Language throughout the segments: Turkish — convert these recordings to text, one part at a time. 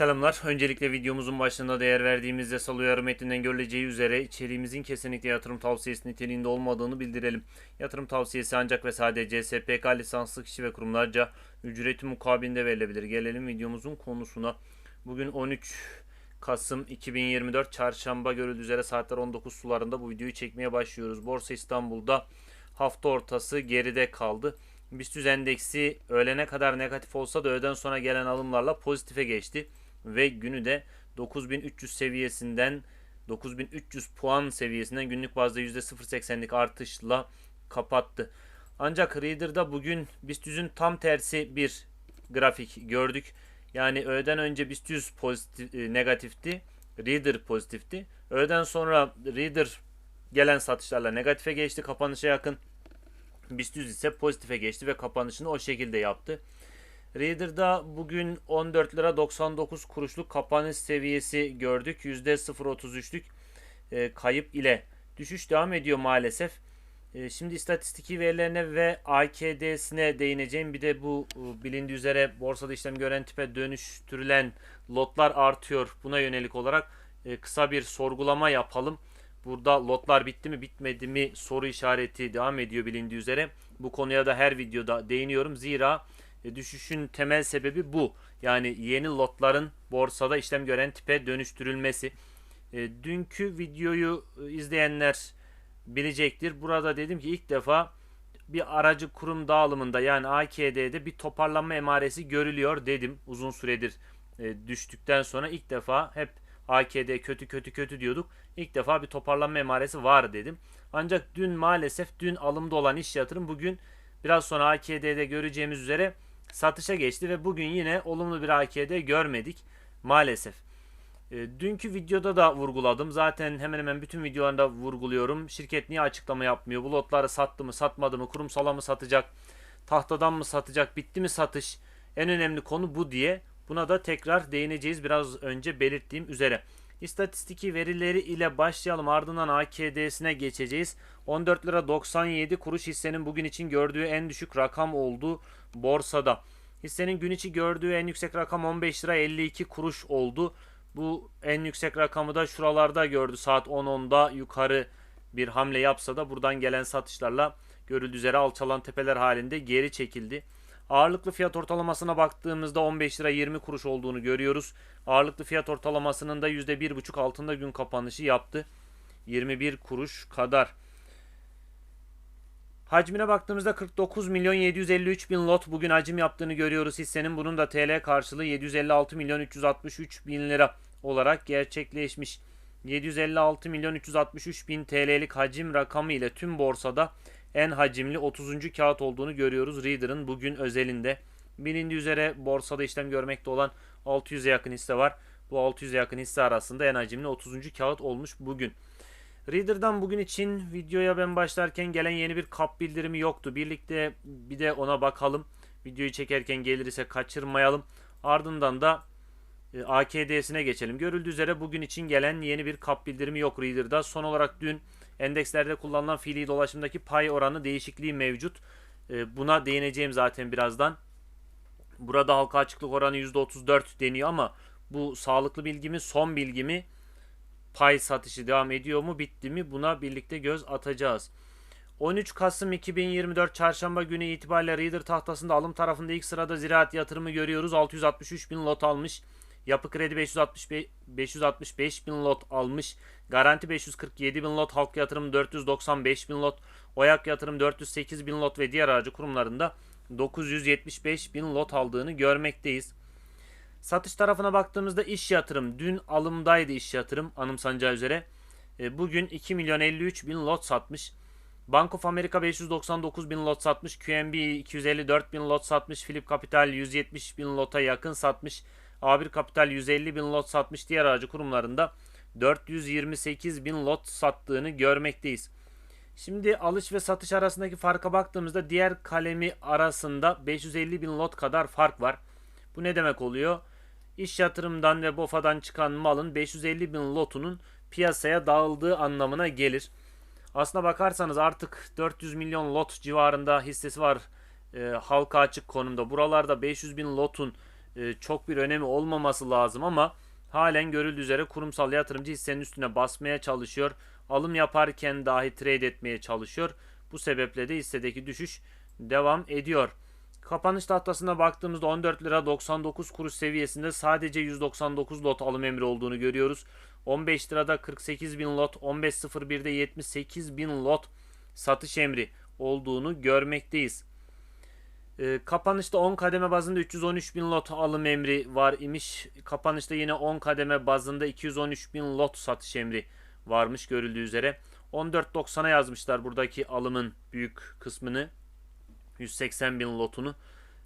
Selamlar. Öncelikle videomuzun başında değer verdiğimizde salı uyarı metninden görüleceği üzere içeriğimizin kesinlikle yatırım tavsiyesi niteliğinde olmadığını bildirelim. Yatırım tavsiyesi ancak ve sadece SPK lisanslı kişi ve kurumlarca ücreti mukabilinde verilebilir. Gelelim videomuzun konusuna. Bugün 13 Kasım 2024 Çarşamba görüldüğü üzere saatler 19 sularında bu videoyu çekmeye başlıyoruz. Borsa İstanbul'da hafta ortası geride kaldı. BIST endeksi öğlene kadar negatif olsa da öğleden sonra gelen alımlarla pozitife geçti ve günü de 9300 seviyesinden 9300 puan seviyesinden günlük bazda %0.80'lik artışla kapattı. Ancak Reader'da bugün BIST 100'ün tam tersi bir grafik gördük. Yani öğleden önce BIST 100 pozitif, e, negatifti. Reader pozitifti. Öğleden sonra Reader gelen satışlarla negatife geçti kapanışa yakın. BIST 100 ise pozitife geçti ve kapanışını o şekilde yaptı. Reader'da bugün 14 lira 99 kuruşluk kapanış seviyesi gördük. %0.33'lük e, kayıp ile düşüş devam ediyor maalesef. E, şimdi istatistiki verilerine ve AKD'sine değineceğim. Bir de bu e, bilindiği üzere borsada işlem gören tipe dönüştürülen lotlar artıyor. Buna yönelik olarak kısa bir sorgulama yapalım. Burada lotlar bitti mi bitmedi mi soru işareti devam ediyor bilindiği üzere. Bu konuya da her videoda değiniyorum. Zira düşüşün temel sebebi bu. Yani yeni lotların borsada işlem gören tipe dönüştürülmesi. E, dünkü videoyu e, izleyenler bilecektir. Burada dedim ki ilk defa bir aracı kurum dağılımında yani AKD'de bir toparlanma emaresi görülüyor dedim. Uzun süredir düştükten sonra ilk defa hep AKD kötü kötü kötü diyorduk. İlk defa bir toparlanma emaresi var dedim. Ancak dün maalesef dün alımda olan iş yatırım bugün biraz sonra AKD'de göreceğimiz üzere satışa geçti ve bugün yine olumlu bir AKD görmedik maalesef. E, dünkü videoda da vurguladım. Zaten hemen hemen bütün videolarında vurguluyorum. Şirket niye açıklama yapmıyor? Bu lotları sattı mı, satmadı mı, kurumsala mı satacak, tahtadan mı satacak, bitti mi satış? En önemli konu bu diye. Buna da tekrar değineceğiz biraz önce belirttiğim üzere. İstatistiki verileri ile başlayalım ardından AKD'sine geçeceğiz. 14 lira 97 kuruş hissenin bugün için gördüğü en düşük rakam oldu borsada. Hissenin gün içi gördüğü en yüksek rakam 15 lira 52 kuruş oldu. Bu en yüksek rakamı da şuralarda gördü saat 10.10'da yukarı bir hamle yapsa da buradan gelen satışlarla görüldüğü üzere alçalan tepeler halinde geri çekildi. Ağırlıklı fiyat ortalamasına baktığımızda 15 lira 20 kuruş olduğunu görüyoruz. Ağırlıklı fiyat ortalamasının da %1,5 altında gün kapanışı yaptı. 21 kuruş kadar. Hacmine baktığımızda 49 milyon 753 bin lot bugün hacim yaptığını görüyoruz. Hissenin bunun da TL karşılığı 756 milyon 363 bin lira olarak gerçekleşmiş. 756 milyon 363 bin TL'lik hacim rakamı ile tüm borsada en hacimli 30. kağıt olduğunu görüyoruz Reader'ın bugün özelinde. Bilindiği üzere borsada işlem görmekte olan 600'e yakın hisse var. Bu 600'e yakın hisse arasında en hacimli 30. kağıt olmuş bugün. Reader'dan bugün için videoya ben başlarken gelen yeni bir kap bildirimi yoktu. Birlikte bir de ona bakalım. Videoyu çekerken gelirse kaçırmayalım. Ardından da e, AKD'sine geçelim. Görüldüğü üzere bugün için gelen yeni bir kap bildirimi yok Reader'da. Son olarak dün Endekslerde kullanılan fiili dolaşımdaki pay oranı değişikliği mevcut. Ee, buna değineceğim zaten birazdan. Burada halka açıklık oranı %34 deniyor ama bu sağlıklı bilgi mi son bilgi mi pay satışı devam ediyor mu bitti mi buna birlikte göz atacağız. 13 Kasım 2024 Çarşamba günü itibariyle Reader tahtasında alım tarafında ilk sırada ziraat yatırımı görüyoruz. 663 bin lot almış. Yapı Kredi 565, 565 bin lot almış. Garanti 547 bin lot. Halk Yatırım 495 bin lot. Oyak Yatırım 408 bin lot ve diğer aracı kurumlarında 975 bin lot aldığını görmekteyiz. Satış tarafına baktığımızda iş yatırım dün alımdaydı iş yatırım anımsanacağı üzere. E, bugün 2 milyon 53 bin lot satmış. Bank of America 599 bin lot satmış. QNB 254 bin lot satmış. Philip Capital 170 bin lota yakın satmış. A1 Kapital 150 bin lot satmış diğer aracı kurumlarında 428 bin lot sattığını görmekteyiz. Şimdi alış ve satış arasındaki farka baktığımızda diğer kalemi arasında 550 bin lot kadar fark var. Bu ne demek oluyor? İş yatırımdan ve BOFA'dan çıkan malın 550 bin lotunun piyasaya dağıldığı anlamına gelir. Aslına bakarsanız artık 400 milyon lot civarında hissesi var e, halka açık konumda. Buralarda 500 bin lotun e, çok bir önemi olmaması lazım ama halen görüldüğü üzere kurumsal yatırımcı hissenin üstüne basmaya çalışıyor. Alım yaparken dahi trade etmeye çalışıyor. Bu sebeple de hissedeki düşüş devam ediyor. Kapanış tahtasına baktığımızda 14 lira 99 kuruş seviyesinde sadece 199 lot alım emri olduğunu görüyoruz. 15 lirada 48 bin lot, 15.01'de 78 bin lot satış emri olduğunu görmekteyiz. E, kapanışta 10 kademe bazında 313 bin lot alım emri var imiş. Kapanışta yine 10 kademe bazında 213 bin lot satış emri varmış görüldüğü üzere. 14.90'a yazmışlar buradaki alımın büyük kısmını. 180 bin lotunu.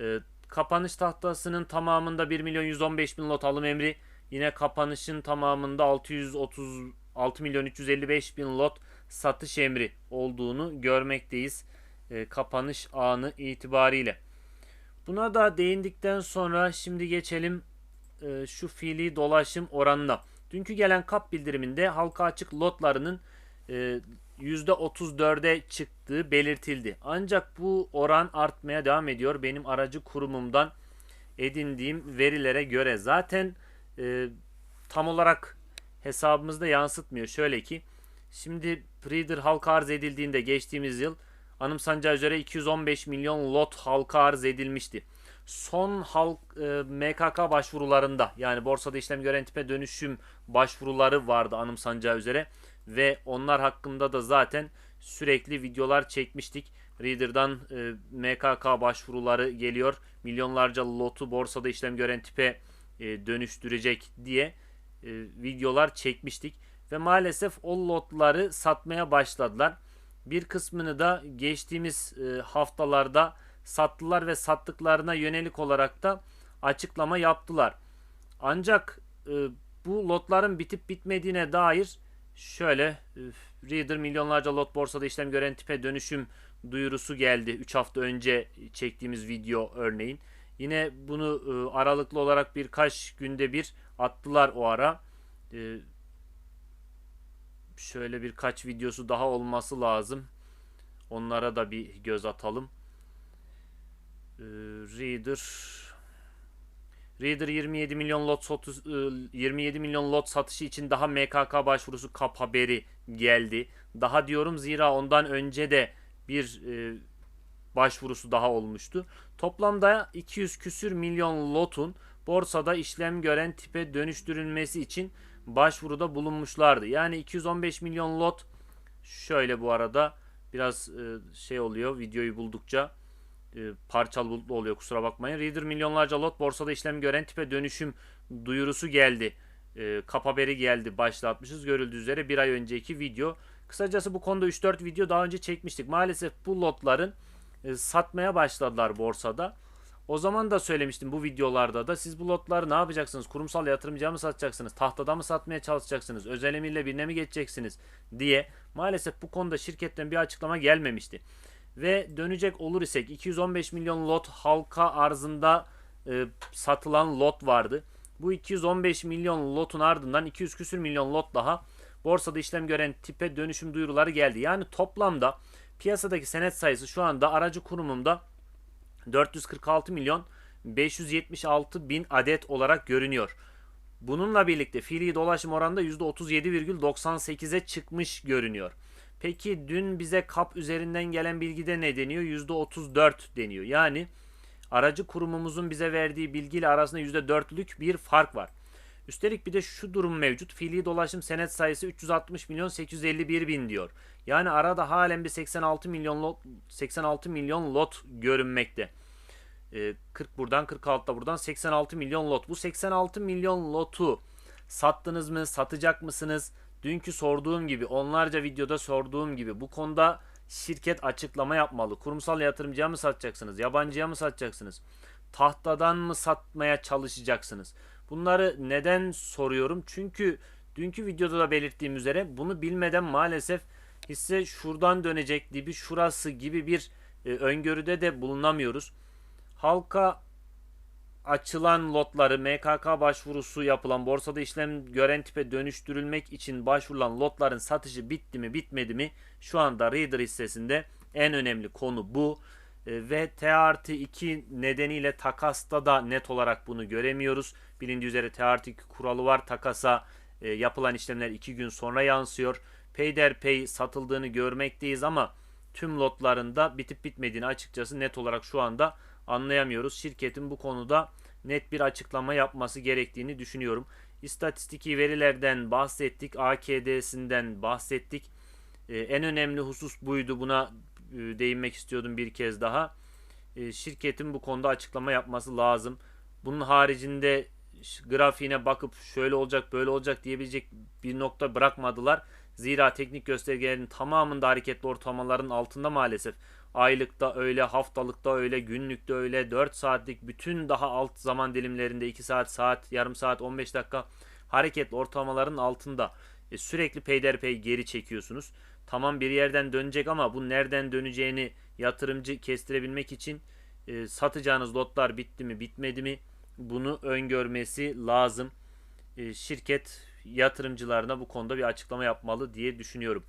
E, kapanış tahtasının tamamında 1 milyon 115 bin lot alım emri. Yine kapanışın tamamında 636 milyon 355 bin lot satış emri olduğunu görmekteyiz. E, kapanış anı itibariyle. Buna da değindikten sonra şimdi geçelim e, şu fiili dolaşım oranına. Dünkü gelen kap bildiriminde halka açık lotlarının e, %34'e çıktığı belirtildi. Ancak bu oran artmaya devam ediyor. Benim aracı kurumumdan edindiğim verilere göre zaten e, tam olarak hesabımızda yansıtmıyor. Şöyle ki şimdi Breeder halka arz edildiğinde geçtiğimiz yıl anımsanacağı üzere 215 milyon lot halka arz edilmişti. Son halk e, MKK başvurularında yani borsada işlem gören tipe dönüşüm başvuruları vardı anımsanacağı üzere ve onlar hakkında da zaten sürekli videolar çekmiştik. Reader'dan e, MKK başvuruları geliyor. Milyonlarca lotu borsada işlem gören tipe e, dönüştürecek diye e, videolar çekmiştik. Ve maalesef o lotları satmaya başladılar. Bir kısmını da geçtiğimiz e, haftalarda sattılar ve sattıklarına yönelik olarak da açıklama yaptılar. Ancak e, bu lotların bitip bitmediğine dair şöyle e, Reader milyonlarca lot borsada işlem gören tipe dönüşüm duyurusu geldi. 3 hafta önce çektiğimiz video örneğin. Yine bunu aralıklı olarak birkaç günde bir attılar o ara. E, şöyle birkaç videosu daha olması lazım. Onlara da bir göz atalım. E, Reader Reader 27 milyon lot sotu, 27 milyon lot satışı için daha MKK başvurusu kap haberi geldi. Daha diyorum zira ondan önce de bir e, başvurusu daha olmuştu. Toplamda 200 küsür milyon lotun borsada işlem gören tipe dönüştürülmesi için başvuruda bulunmuşlardı. Yani 215 milyon lot şöyle bu arada biraz e, şey oluyor videoyu buldukça e, parçalı bulutlu oluyor kusura bakmayın. Reader milyonlarca lot borsada işlem gören tipe dönüşüm duyurusu geldi. E, kap haberi geldi başlatmışız. Görüldüğü üzere bir ay önceki video. Kısacası bu konuda 3-4 video daha önce çekmiştik. Maalesef bu lotların e, satmaya başladılar borsada. O zaman da söylemiştim bu videolarda da siz bu lotları ne yapacaksınız? Kurumsal yatırımcıya mı satacaksınız? Tahtada mı satmaya çalışacaksınız? Özel emirle birine mi geçeceksiniz? diye. Maalesef bu konuda şirketten bir açıklama gelmemişti. Ve dönecek olur isek 215 milyon lot halka arzında e, satılan lot vardı. Bu 215 milyon lotun ardından 200 küsür milyon lot daha borsada işlem gören tipe dönüşüm duyuruları geldi. Yani toplamda piyasadaki senet sayısı şu anda aracı kurumumda 446 milyon 576 bin adet olarak görünüyor. Bununla birlikte fiili dolaşım oranında %37,98'e çıkmış görünüyor. Peki dün bize kap üzerinden gelen bilgide ne deniyor? %34 deniyor. Yani aracı kurumumuzun bize verdiği bilgiyle arasında %4'lük bir fark var. Üstelik bir de şu durum mevcut. Fiili dolaşım senet sayısı 360 milyon 851 bin diyor. Yani arada halen bir 86 milyon lot 86 milyon lot görünmekte. 40 ee, buradan 46 da buradan 86 milyon lot. Bu 86 milyon lotu sattınız mı? Satacak mısınız? Dünkü sorduğum gibi onlarca videoda sorduğum gibi bu konuda şirket açıklama yapmalı. Kurumsal yatırımcıya mı satacaksınız? Yabancıya mı satacaksınız? Tahtadan mı satmaya çalışacaksınız? Bunları neden soruyorum? Çünkü dünkü videoda da belirttiğim üzere bunu bilmeden maalesef hisse şuradan dönecek dibi şurası gibi bir e, öngörüde de bulunamıyoruz. Halka açılan lotları MKK başvurusu yapılan borsada işlem gören tipe dönüştürülmek için başvurulan lotların satışı bitti mi bitmedi mi şu anda Reader hissesinde en önemli konu bu. E, ve T artı 2 nedeniyle takasta da net olarak bunu göremiyoruz. Bilindiği üzere T artı 2 kuralı var. Takasa e, yapılan işlemler 2 gün sonra yansıyor. Peyderpey satıldığını görmekteyiz ama tüm lotlarında bitip bitmediğini açıkçası net olarak şu anda anlayamıyoruz. Şirketin bu konuda net bir açıklama yapması gerektiğini düşünüyorum. İstatistiki verilerden bahsettik, AKD'sinden bahsettik. Ee, en önemli husus buydu. Buna değinmek istiyordum bir kez daha. Ee, şirketin bu konuda açıklama yapması lazım. Bunun haricinde grafiğine bakıp şöyle olacak böyle olacak diyebilecek bir nokta bırakmadılar. Zira teknik göstergelerin tamamında hareketli ortalamaların altında maalesef. Aylıkta öyle, haftalıkta öyle, günlükte öyle, 4 saatlik bütün daha alt zaman dilimlerinde 2 saat, saat, yarım saat, 15 dakika hareketli ortalamaların altında. E, sürekli peyderpey geri çekiyorsunuz. Tamam bir yerden dönecek ama bu nereden döneceğini yatırımcı kestirebilmek için e, satacağınız lotlar bitti mi bitmedi mi bunu öngörmesi lazım. E, şirket yatırımcılarına bu konuda bir açıklama yapmalı diye düşünüyorum.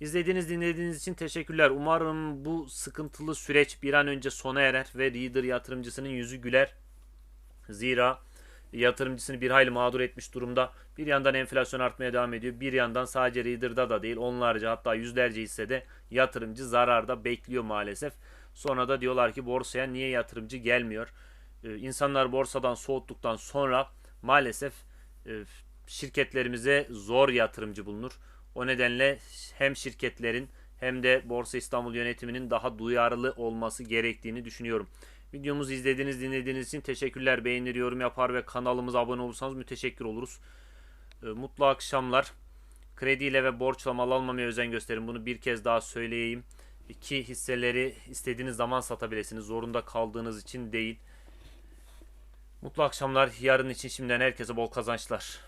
İzlediğiniz dinlediğiniz için teşekkürler. Umarım bu sıkıntılı süreç bir an önce sona erer ve Reader yatırımcısının yüzü güler. Zira yatırımcısını bir hayli mağdur etmiş durumda. Bir yandan enflasyon artmaya devam ediyor. Bir yandan sadece Reader'da da değil onlarca hatta yüzlerce hissede yatırımcı zararda bekliyor maalesef. Sonra da diyorlar ki borsaya niye yatırımcı gelmiyor? Ee, insanlar borsadan soğuttuktan sonra maalesef e, şirketlerimize zor yatırımcı bulunur. O nedenle hem şirketlerin hem de Borsa İstanbul yönetiminin daha duyarlı olması gerektiğini düşünüyorum. Videomuzu izlediğiniz, dinlediğiniz için teşekkürler. Beğenir, yorum yapar ve kanalımıza abone olursanız müteşekkir oluruz. Ee, Mutlu akşamlar. Krediyle ve borçla mal almamaya özen gösterin. Bunu bir kez daha söyleyeyim. İki hisseleri istediğiniz zaman satabilirsiniz. Zorunda kaldığınız için değil. Mutlu akşamlar. Yarın için şimdiden herkese bol kazançlar.